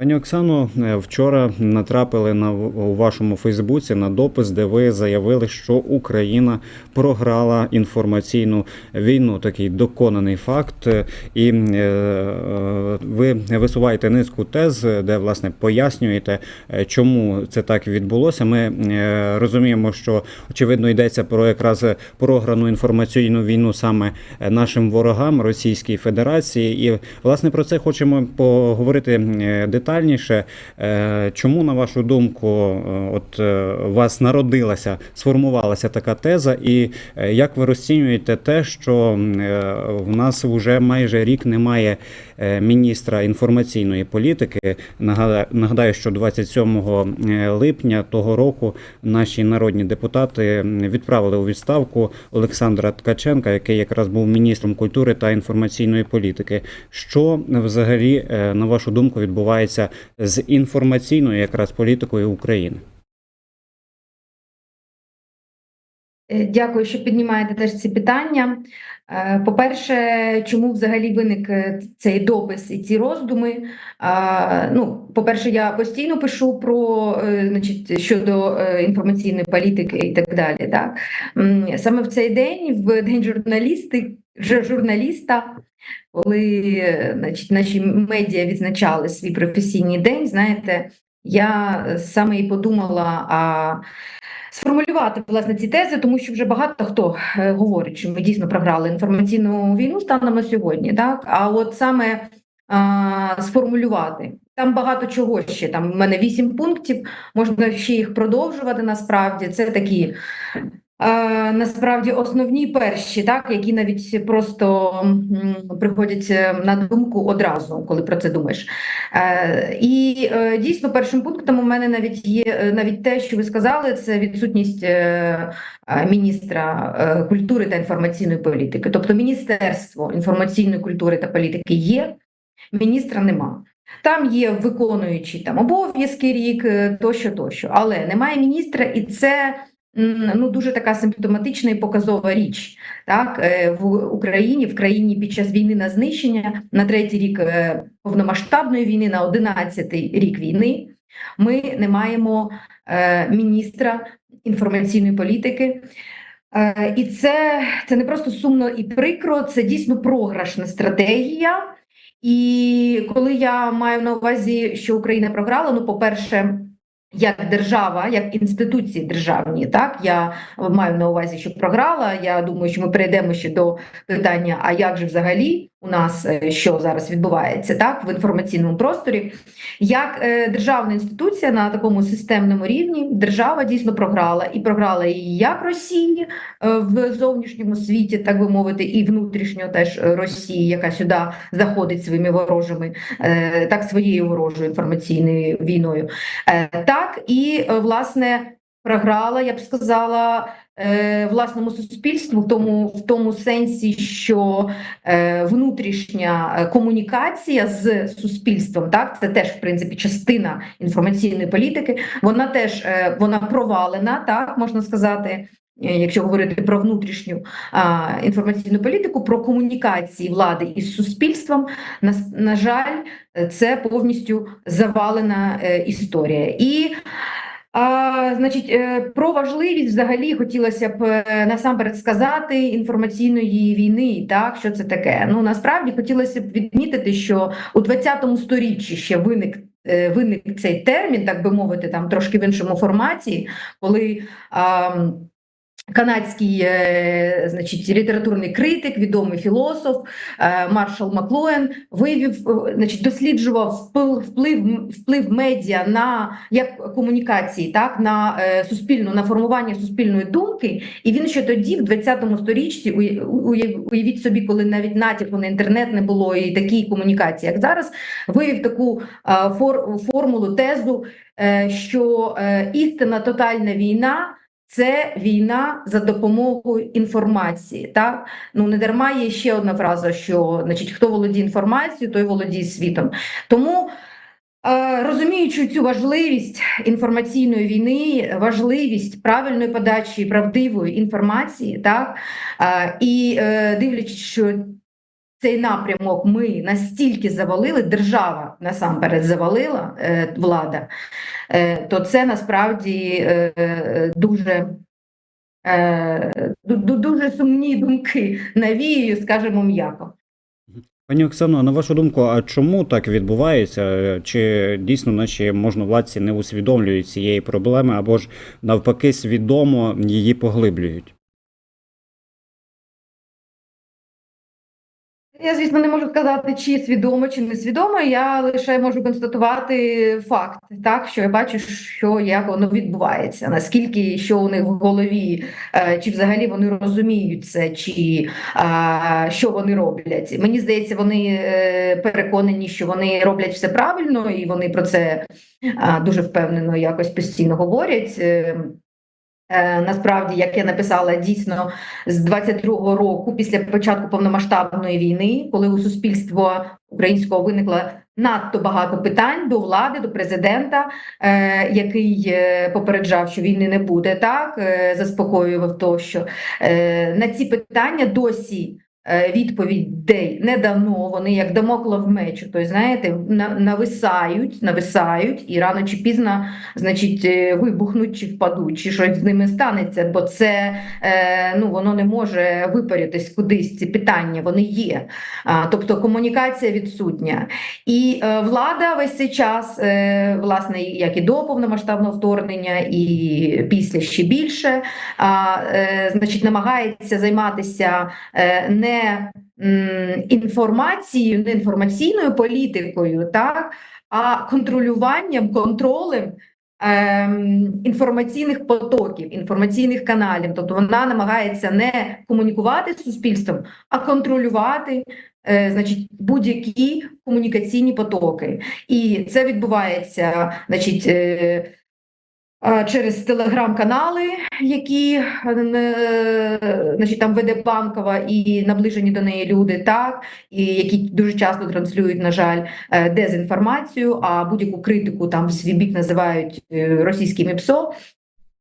Пані Оксано, е, вчора натрапили на у вашому Фейсбуці на допис, де ви заявили, що Україна програла інформаційну війну. Такий доконаний факт. Е, І е, ви висуваєте низку тез, де власне пояснюєте, чому це так відбулося. Ми розуміємо, що очевидно йдеться про якраз програну інформаційну війну саме нашим ворогам Російській Федерації. І власне про це хочемо поговорити е, детальніше. Е, Чому, на вашу думку, е, от е, у вас народилася, сформувалася така теза, і як ви розцінюєте те, що в нас вже майже рік немає міністра інформаційної політики? Нагадаю, що 27 липня того року наші народні депутати відправили у відставку Олександра Ткаченка, який якраз був міністром культури та інформаційної політики. Що взагалі, е, на вашу думку, відбувається з інформаційною якраз політикою України? Дякую, що піднімаєте теж ці питання. Е, По-перше, чому взагалі виник е, цей допис і ці роздуми? Ну, по-перше, я постійно пишу про е, значить, щодо е, інформаційної політики і так далі. Так? Саме в цей день, в день журналісти, журналіста, коли е, значить, наші медіа відзначали свій професійний день, знаєте, я е, саме і подумала. а сформулювати власне ці тези, тому що вже багато хто е, говорить, що ми дійсно програли інформаційну війну станом на сьогодні. Так а от саме а, сформулювати там багато чого ще. Там в мене вісім пунктів, можна ще їх продовжувати. Насправді це такі. Насправді основні перші, так які навіть просто приходять е, на думку одразу, коли про це думаєш. Е, І е, дійсно першим пунктом у мене навіть є навіть те, що ви сказали, це відсутність міністра культури та інформаційної політики. Тобто Міністерство інформаційної культури та політики є, міністра нема. Там є виконуючий там обов'язки рік, тощо, тощо, але немає міністра, і це ну дуже така симптоматична і показова річ. Так, е, в Україні, в країні під час війни на знищення, на третій рік е, повномасштабної війни, на одинадцятий рік війни, ми не маємо е, міністра інформаційної політики. І це, це не просто сумно і прикро, це дійсно програшна стратегія. І коли я маю на увазі, що Україна програла, ну, по-перше, як держава, як інституції державні, так я маю на увазі, що програла. Я думаю, що ми перейдемо ще до питання: а як же взагалі у нас е, що зараз відбувається, так в інформаційному просторі, як е, державна інституція на такому системному рівні держава дійсно програла і програла її як Росії е, в зовнішньому світі, так би мовити, і внутрішньо теж Росії, яка сюди заходить своїми ворожими, так своєю ворожою інформаційною війною. Так і власне програла, я б сказала, е, власному суспільству в тому, в тому сенсі, що е, внутрішня е, комунікація з суспільством, так це теж в принципі частина інформаційної політики. Вона теж е, вона провалена, так можна сказати. е, Якщо говорити про внутрішню а, інформаційну політику, про комунікації влади із суспільством, на, на жаль, це повністю завалена е, історія. І а, значить, е, про важливість взагалі хотілося б е, насамперед сказати інформаційної війни, так що це таке. Ну насправді хотілося б відмітити, що у 20 сторіччі ще виник. е, Виник цей термін, так би мовити, там трошки в іншому форматі, коли а, канадський е, значить, літературний критик, відомий філософ е, Маршал Маклуен вивів, е, значить, досліджував вплив, вплив, медіа на як комунікації, так на суспільну, на формування суспільної думки. І він ще тоді, в 20-му сторіччі, уявіть собі, коли навіть натяку на інтернет не було і такі комунікації, як зараз, вивів таку формулу, тезу, що істинна тотальна війна. Це війна за допомогою інформації. Так ну не дарма є ще одна фраза: що значить, хто володіє інформацією, той володіє світом. Тому. е, Розуміючи цю важливість інформаційної війни, важливість правильної подачі правдивої інформації, так е, і е, дивлячись, що цей напрямок ми настільки завалили, держава насамперед завалила е, влада, е, то це насправді е, дуже, е, ду- ду- дуже сумні думки навіюю, скажімо м'яко. Пані Оксано, на вашу думку, а чому так відбувається? Чи дійсно наші можновладці не усвідомлюють цієї проблеми, або ж навпаки свідомо її поглиблюють? Я, звісно, не можу сказати, чи свідомо, чи не свідомо. Я лише можу констатувати факт, так що я бачу, що як воно відбувається, наскільки що у них в голові, е, чи взагалі вони розуміють це, чи що вони роблять. Мені здається, вони е, переконані, що вони роблять все правильно, і вони про це дуже впевнено якось постійно говорять. Е, Насправді, як я написала, дійсно з 22-го року, після початку повномасштабної війни, коли у суспільство українського виникло надто багато питань до влади, до президента, е, який е, попереджав, що війни не буде, так заспокоював тощо. що на ці питання досі. Е, Відповідей не дано, вони як дамоклов меч, тобто, знаєте, нависають, нависають, і рано чи пізно значить, е, вибухнуть чи впадуть, чи щось з ними станеться, бо це е, ну, воно не може випаритись кудись. Ці питання вони є. Тобто комунікація відсутня. І влада весь цей час, власне, як і до повномасштабного вторгнення, і після ще більше, значить, намагається займатися е, інформацією, не інформаційною політикою, так, а контролюванням, контролем ем, інформаційних потоків, інформаційних каналів. Тобто вона намагається не комунікувати з суспільством, а контролювати е, значить, будь-які комунікаційні потоки. І це відбувається значить, е, через телеграм-канали, які е, значить, там веде Банкова і наближені до неї люди, так, і які дуже часто транслюють, на жаль, е, дезінформацію, а будь-яку критику там в свій бік називають російським російськими ПСО.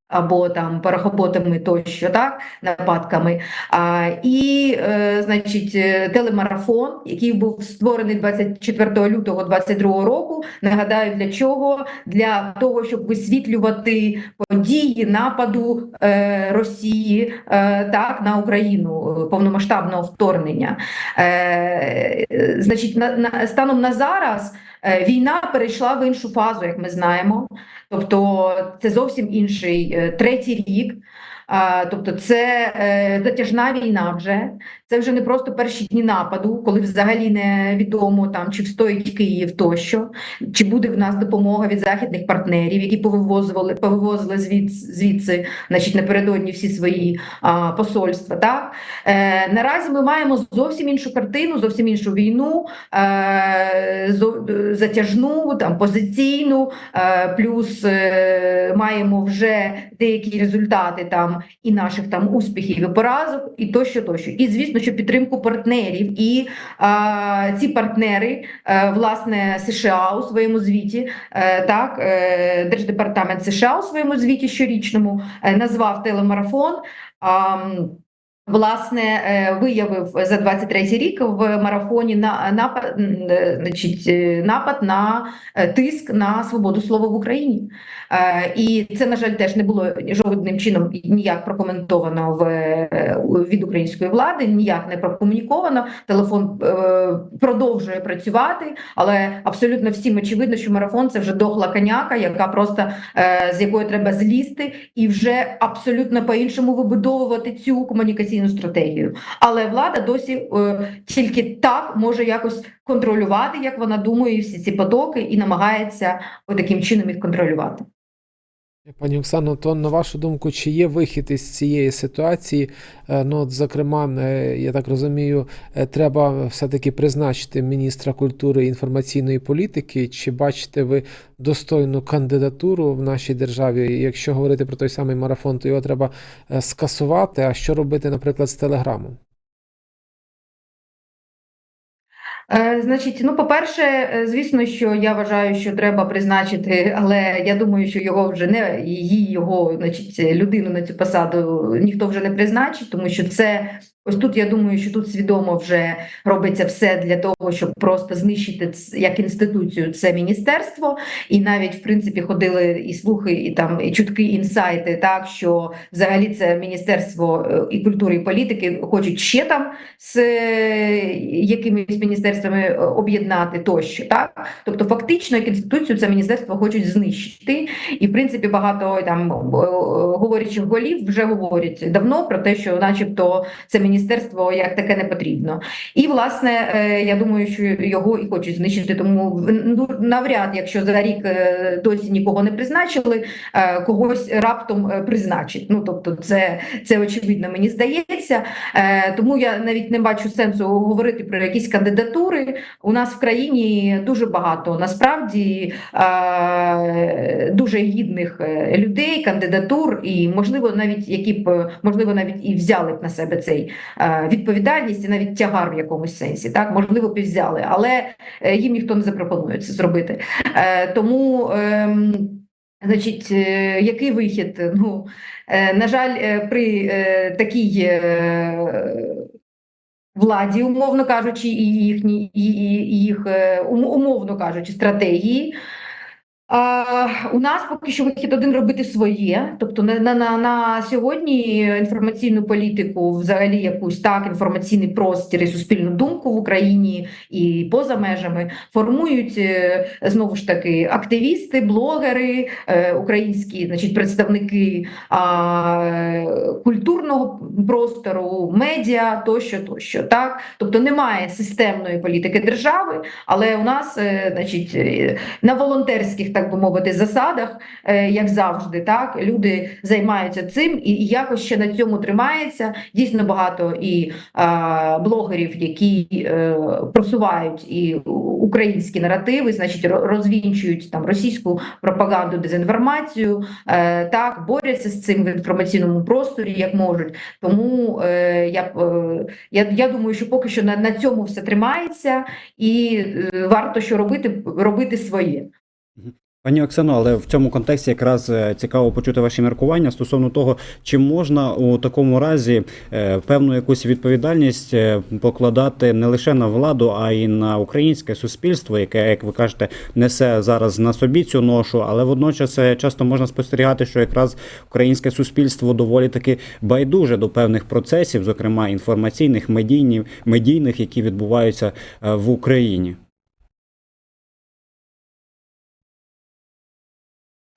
Або там парахоботами тощо, так, нападками. А, і, е, значить, е, телемарафон, який був створений 24 лютого 2022 року. Нагадаю, для чого? Для того, щоб висвітлювати події нападу е, Росії е, так, на Україну, е, повномасштабного вторгнення. Е, е, значить, на, на, станом на зараз війна перейшла в іншу фазу, як ми знаємо. Тобто це зовсім інший е, третій рік. Тобто, це е, затяжна війна вже. Це вже не просто перші дні нападу, коли взагалі не відомо там чи встоїть Київ тощо, чи буде в нас допомога від західних партнерів, які повивозили, повивозили звід, звідси, значить, напередодні всі свої а, посольства. Так е, наразі ми маємо зовсім іншу картину, зовсім іншу війну, е, затяжну, там позиційну, е, плюс е, маємо вже деякі результати там і наших там успіхів і поразок, і тощо, тощо. І звісно, що підтримку партнерів. І а, ці партнери, е, власне, США у своєму звіті, е, так, е, Держдепартамент США у своєму звіті щорічному назвав телемарафон. А, Власне, е, виявив за 23 рік в марафоні на напад, е, значить, е, напад на тиск на свободу слова в Україні. І це, на жаль, теж не було жодним чином ніяк прокоментовано в від української влади, ніяк не прокомуніковано. Телефон продовжує працювати, але абсолютно всім очевидно, що марафон це вже дохла коняка, яка просто з якої треба злізти і вже абсолютно по-іншому вибудовувати цю комунікаційну стратегію. Але влада досі е, тільки так може якось контролювати, як вона думає, всі ці потоки, і намагається таким чином їх контролювати. Пані Оксано, то на вашу думку, чи є вихід із цієї ситуації? Е, Ну, от, зокрема, е, я так розумію, е, треба все-таки призначити міністра культури і інформаційної політики. Чи бачите ви достойну кандидатуру в нашій державі? Якщо говорити про той самий марафон, то його треба е, скасувати. А що робити, наприклад, з телеграмом? Значить, ну, по-перше, е, звісно, що я вважаю, що треба призначити, але я думаю, що його вже не її, його, значить, людину на цю посаду ніхто вже не призначить, тому що це Ось тут я думаю, що тут свідомо вже робиться все для того, щоб просто знищити як інституцію це міністерство, і навіть в принципі ходили і слухи, і там і чутки, інсайти, так що взагалі це міністерство е, і культури і політики хочуть ще там з е, якимись міністерствами е, об'єднати тощо, так? Тобто фактично як інституцію це міністерство хочуть знищити, і в принципі багато там говорячих голів вже говорять давно про те, що, начебто, це міністерство як таке не потрібно. І власне е, я думаю, що його і хочуть знищити. Тому ну, навряд, якщо за рік е, досі нікого не призначили, е, когось раптом призначить. Ну тобто, це, це очевидно, мені здається. Тому я навіть не бачу сенсу говорити про якісь кандидатури. У нас в країні дуже багато насправді дуже гідних людей, кандидатур, і можливо, навіть які б можливо навіть і взяли б на себе цей відповідальність і навіть тягар в якомусь сенсі. Так можливо, б і взяли, але е, їм ніхто не запропонує це зробити. Е, Тому. ем, Значить, е, який вихід? Ну, е, на жаль, е, при е, такій е, владі, умовно кажучи, і їхній і, їх е, умовно кажучи, стратегії. А, у нас поки що вихід один робити своє, тобто на, на, на, сьогодні інформаційну політику, взагалі якусь так, інформаційний простір і суспільну думку в Україні і поза межами формують е, знову ж таки активісти, блогери, е, українські, значить, представники а, культурного простору, медіа тощо, тощо. Так, тобто немає системної політики держави, але у нас, е, значить, на волонтерських, так би мовити, засадах, е, як завжди, так люди займаються цим і, якось ще на цьому тримається. Дійсно багато і блогерів, які е, просувають і українські наративи, значить, розвінчують там російську пропаганду, дезінформацію, е, так борються з цим в інформаційному просторі, як можуть. Тому я, я, я думаю, що поки що на, на цьому все тримається, і варто що робити, робити своє. Пані Оксано, але в цьому контексті якраз е, цікаво почути ваші міркування стосовно того, чи можна у такому разі е, певну якусь відповідальність е, покладати не лише на владу, а й на українське суспільство, яке, як ви кажете, несе зараз на собі цю ношу, але водночас часто можна спостерігати, що якраз українське суспільство доволі таки байдуже до певних процесів, зокрема інформаційних, медійних, медійних, які відбуваються в Україні.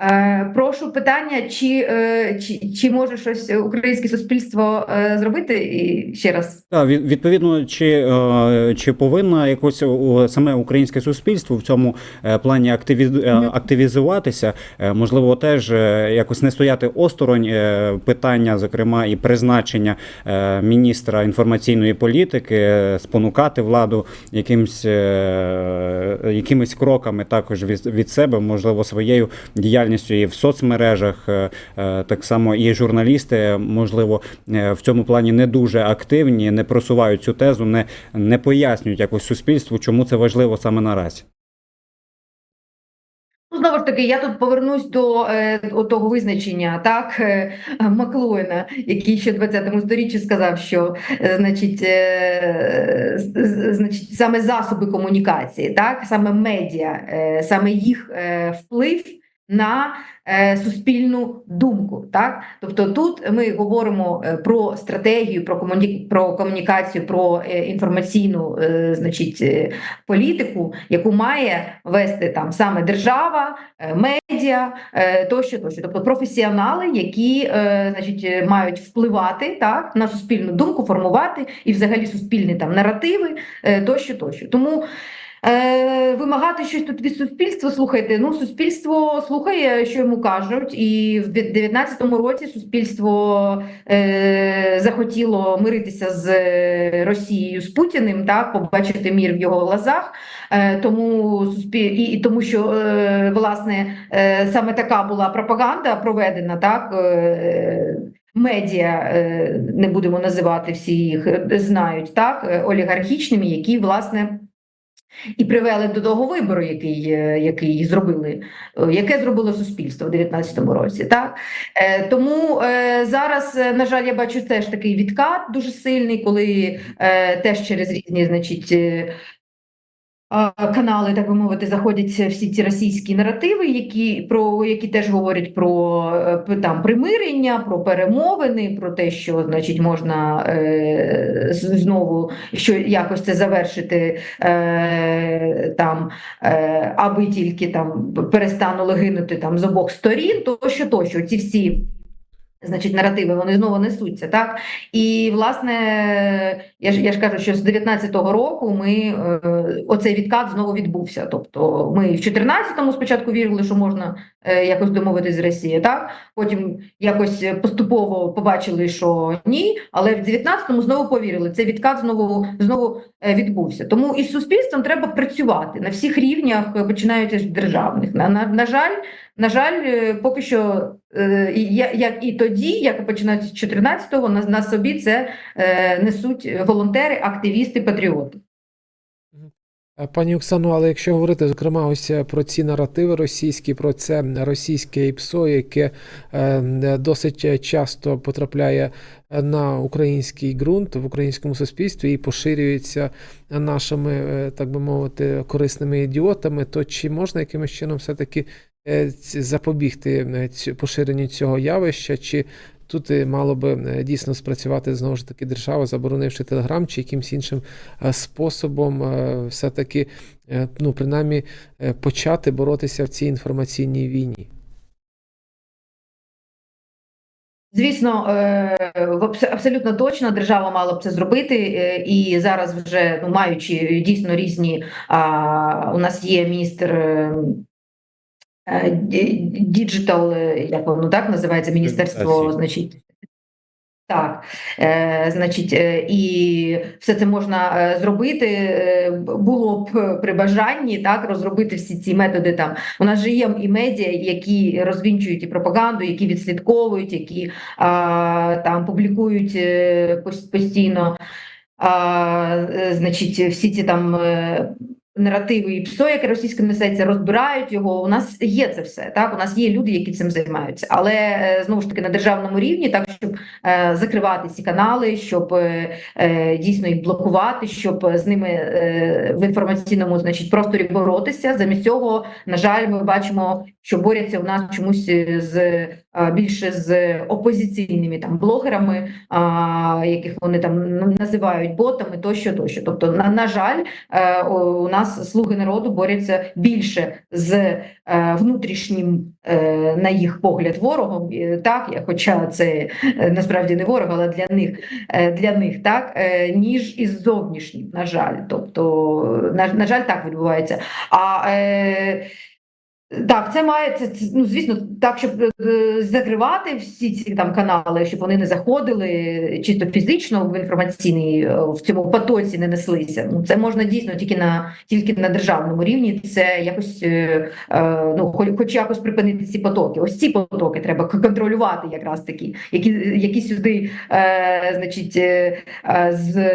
Uh, Прошу питання, чи, е, чи, чи може щось українське суспільство е, зробити І ще раз? Так, відповідно, чи, е, чи повинна якось саме українське суспільство в цьому плані активі- е, активізуватися? Можливо, теж якось не стояти осторонь питання, зокрема, і призначення міністра інформаційної політики, спонукати владу якимсь, якимись кроками також від, від себе, можливо, своєю діяльністю і в соцмережах, е, е, так само і журналісти, можливо, е, в цьому плані не дуже активні, не просувають цю тезу, не, не пояснюють якось суспільству, чому це важливо саме наразі. Ну, знову ж таки, я тут повернусь до е, того визначення, так, е, Маклуїна, який ще в 20 сторіччі сказав, що е, значить, е, значить, саме засоби комунікації, так, саме медіа, е, саме їх е, вплив на е, суспільну думку. Так? Тобто тут ми говоримо е, про стратегію, про, комуні... про комунікацію, про е, інформаційну значить, політику, яку має вести там саме держава, медіа тощо, тощо. Тобто професіонали, які значить, мають впливати так, на суспільну думку, формувати і взагалі суспільні там наративи тощо, тощо. Тому Е, вимагати щось тут від суспільства. Слухайте, ну суспільство слухає, що йому кажуть, і в 19-му році суспільство е, захотіло миритися з е, Росією з Путіним, так побачити мір в його глазах. Е, тому суспіль... і, і тому, що е, власне е, саме така була пропаганда проведена, так. Е, Медіа е, не будемо називати всі їх е, знають так, олігархічними, які власне і привели до того вибору, який, е, який зробили, е, яке зробило суспільство в 2019 році. Так? Е, Тому зараз, на жаль, я бачу теж такий відкат дуже сильний, коли теж через різні, значить. Канали, так би мовити, заходять всі ці російські наративи, які про які теж говорять про е, там примирення, про перемовини, про те, що значить можна е, знову що якось це завершити е, там, е, аби тільки там перестанули гинути там з обох сторін, тощо, тощо, ці всі. Значить, наративи вони знову несуться, так і власне я ж я ж кажу, що з 19-го року ми е, оцей відкат знову відбувся. Тобто, ми в 14-му спочатку вірили, що можна е, якось домовитись з Росією, так потім якось поступово побачили, що ні, але в 19-му знову повірили. Цей відкат знову знову е, відбувся. Тому із суспільством треба працювати на всіх рівнях, починаючи з державних. На, на, на жаль, на жаль, поки що, як і тоді, як починаючи з 14-го, на, на собі це е, несуть волонтери, активісти, патріоти. Е, Пані Оксано, але якщо говорити зокрема ось е, про ці наративи російські, про це російське ІПСО, яке е, досить часто потрапляє е, на український ґрунт в українському суспільстві і поширюється нашими, е, так би мовити, корисними ідіотами, то чи можна якимось чином все-таки е, ці- запобігти е, поширенню цього явища, чи тут е, мало би е, дійсно спрацювати знову ж таки держава, заборонивши телеграм чи якимсь іншим е, способом е, все-таки, е, ну, принаймні, е, почати боротися в цій інформаційній війні. Звісно, е, абсолютно точно держава мала б це зробити, е, і зараз вже ну, маючи дійсно різні. У нас є міністр. Е, е, ді- Діджитал, е, як воно так називається, міністерство, значить. Так, е, значить, е, і все це можна е, зробити. е, Було б при бажанні так розробити всі ці методи. Там у нас же є і медіа, які розвінчують і пропаганду, які відслідковують, які а, там публікують е, постійно. Е, значить, всі ці там е, наративи і ПСО, яке російське несеться, розбирають його. У нас є це все. Так, у нас є люди, які цим займаються, але е, знову ж таки на державному рівні, так щоб е, закривати ці канали, щоб е, е, дійсно їх блокувати, щоб з ними е, в інформаційному значить просторі боротися. Замість цього, на жаль, ми бачимо, що борються у нас чомусь з е, більше з опозиційними там блогерами, а, яких вони там називають ботами, тощо, тощо. Тобто, на, на жаль, е, у нас слуги народу борються більше з е, внутрішнім, е, на їх погляд, ворогом. е, Так, хоча це е, насправді не ворог, але для них е, для них так, е, ніж із зовнішнім, на жаль. Тобто, на, на жаль, так відбувається. А е, так, це має це, ну звісно, так, щоб е, закривати всі ці там канали, щоб вони не заходили чисто фізично в інформаційний е, в цьому потоці не неслися. Ну це можна дійсно тільки на тільки на державному рівні. Це якось е, е, ну хоч, хоч якось припинити ці потоки. Ось ці потоки треба контролювати, якраз такі, які, які сюди, е, значить, е, е, з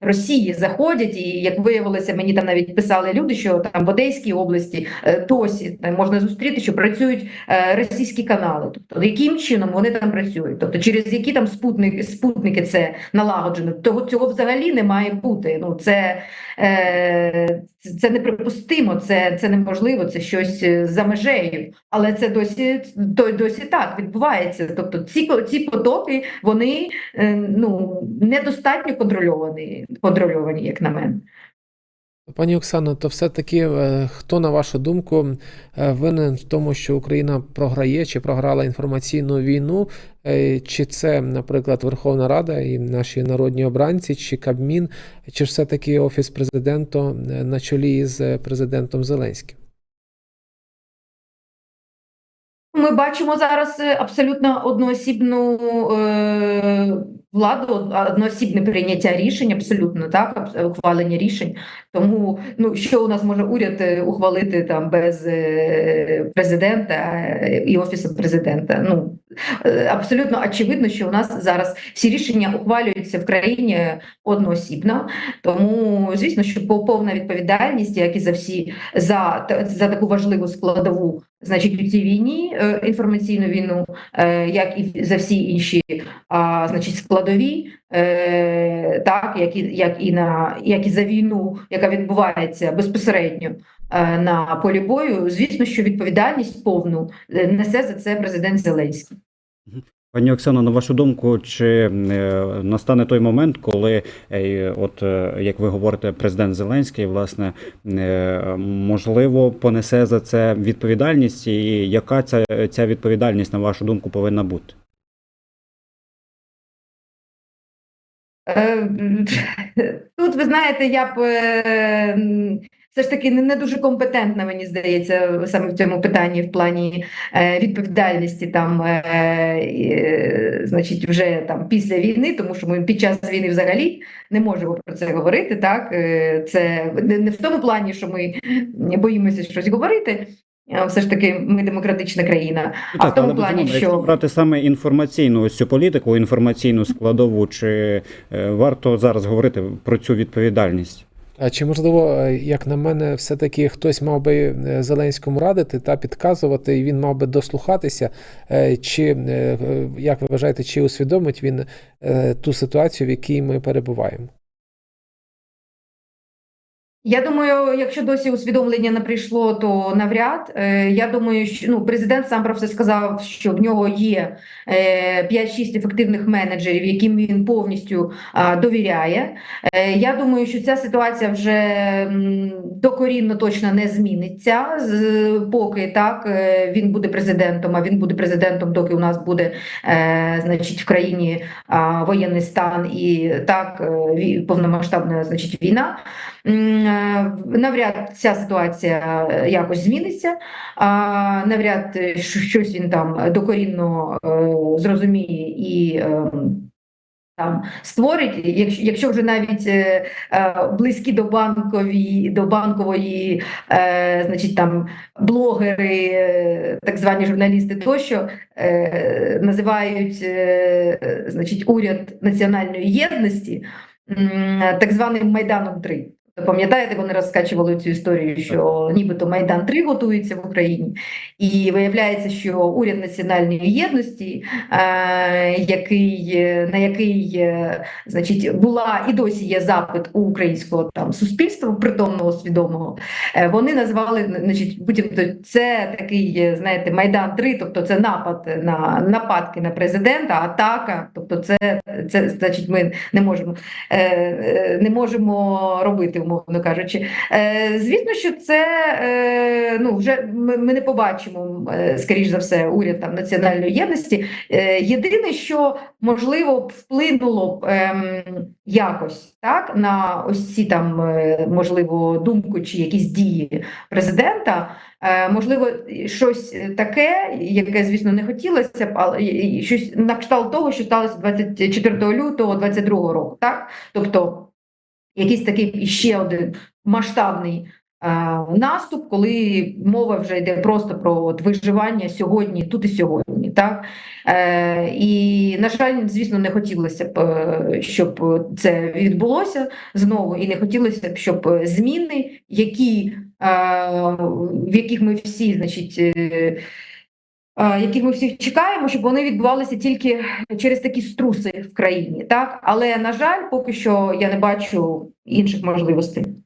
Росії заходять, і як виявилося, мені там навіть писали люди, що там в Одеській області е, досі можна зустріти, що працюють е, російські канали. Тобто, яким чином вони там працюють? Тобто, через які там спутники, спутники це налагоджено? Того цього взагалі не має бути. Ну це, е, це неприпустимо, це, це неможливо, це щось е, за межею. Але це досі то досі так відбувається. Тобто, ці ці потоки вони е, ну недостатньо контрольовані, контрольовані, як на мене. Пані Оксано, то все-таки е, хто, на вашу думку, е, винен в тому, що Україна програє чи програла інформаційну війну? Е, Чи це, наприклад, Верховна Рада і наші народні обранці, чи Кабмін, чи все-таки Офіс президента на чолі з президентом Зеленським? Ми бачимо зараз е, абсолютно одноосібну е, владу, одноосібне прийняття рішень, абсолютно так, ухвалення рішень. Тому ну що у нас може уряд е, ухвалити там без е, президента і офісу президента? Ну абсолютно очевидно, що у нас зараз всі рішення ухвалюються в країні одноосібно. Тому, звісно, що по- повна відповідальність, як і за всі за, за таку важливу складову, значить, у цій війні е, інформаційну війну, е, як і за всі інші, значить, складові, е, так як і як і на як і за війну, яка відбувається безпосередньо е, на полі бою. Звісно, що відповідальність повну е, несе за це президент Зеленський. Пані Оксано, на вашу думку, чи е, настане той момент, коли, е, от е, як ви говорите, президент Зеленський, власне, е, можливо, понесе за це відповідальність, і яка ця, ця відповідальність, на вашу думку, повинна бути? Е, Тут ви знаєте, я б е, все ж таки не, дуже компетентна, мені здається, саме в цьому питанні, в плані е, відповідальності там, е, е, значить, вже там після війни, тому що ми під час війни взагалі не можемо про це говорити. Так, Е, це не, в тому плані, що ми боїмося щось говорити. Все ж таки, ми демократична країна. Ну, А в тому але, плані, що- брати саме інформаційну ось цю політику, інформаційну складову, чи е, варто зараз говорити про цю відповідальність? А чи можливо, е, як на мене, все-таки хтось мав би е, Зеленському радити та підказувати, і він мав би дослухатися? Е, Чи як ви вважаєте, чи усвідомить він ту ситуацію, в якій ми перебуваємо? Я думаю, якщо досі усвідомлення не прийшло, то навряд. Е, Я думаю, що ну, президент сам про все сказав, що в нього є е, 5-6 ефективних менеджерів, яким він повністю довіряє. Е, Я думаю, що ця ситуація вже докорінно точно не зміниться, поки так е, він буде президентом. А він буде президентом, доки у нас буде е, значить в країні воєнний стан і так е, повномасштабна значить війна. Е, Навряд ця ситуація е, якось зміниться, навряд е, щось він там докорінно е, зрозуміє і там створить, якщо, якщо вже навіть е, е, близькі до банкової, до банкової, е, значить там блогери, е, так звані журналісти тощо е, називають е, е, значить уряд національної єдності м, так званим Майданом 3 Пам'ятаєте, вони розкачували цю історію, що нібито Майдан 3 готується в Україні, і виявляється, що уряд національної єдності, е, який на який е, значить була і досі є запит у українського там суспільства, притомного свідомого, е, вони назвали значить, буцімто це такий, знаєте, майдан 3 тобто це напад на нападки на президента, атака. Тобто, це, це значить, ми не можемо не можемо робити, умовно кажучи. Е, Звісно, що це е, ну вже ми, ми не побачимо, е, скоріш за все, уряд там національної єдності. Е, Єдине, що можливо б вплинуло б ем, якось так на ось ці там е, можливо думку чи якісь дії президента. Е, Можливо, щось таке, яке, звісно, не хотілося б, але щось на кшталт того, що сталося 24 лютого 22 року, так? Тобто якийсь такий ще один масштабний наступ, коли мова вже йде просто про от виживання сьогодні, тут і сьогодні. Так? Е, і, на жаль, звісно, не хотілося б, е, щоб це відбулося знову, і не хотілося б, щоб зміни, які, в яких ми всі, значить, е, яких ми всі чекаємо, щоб вони відбувалися тільки через такі струси в країні. Так? Але, на жаль, поки що я не бачу інших можливостей.